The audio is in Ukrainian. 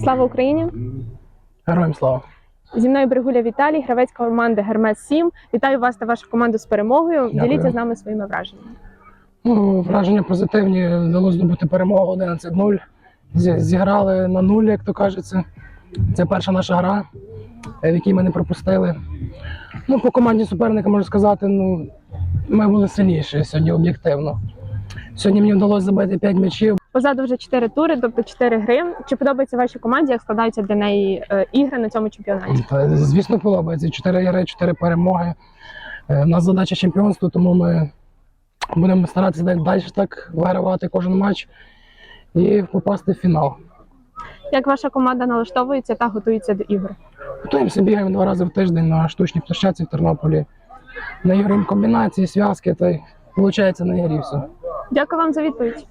Слава Україні! Героям слава. Зі мною Бригуля Віталій, гравець команди Гермес 7. Вітаю вас та вашу команду з перемогою. Дякую. Діліться з нами своїми враженнями. Ну, враження позитивні. Вдалося здобути перемогу 11-0. Зіграли на нуль, як то кажеться. Це перша наша гра, в якій ми не пропустили. Ну, по команді суперника можу сказати, ну, ми були сильніші сьогодні об'єктивно. Сьогодні мені вдалося забити 5 м'ячів. Позаду вже 4 тури, тобто 4 гри. Чи подобається вашій команді, як складаються для неї е, ігри на цьому чемпіонаті? Та, звісно, подобається. 4 ігри, 4 перемоги. Е, У нас задача чемпіонство, тому ми будемо старатися далі- так вигравати кожен матч і попасти в фінал. Як ваша команда налаштовується та готується до ігор? Готуємося, бігаємо два рази в тиждень на штучній площадці в Тернополі. Наіграємо комбінації, зв'язки, та й виходить на ігрі все. Дякую вам за відповідь.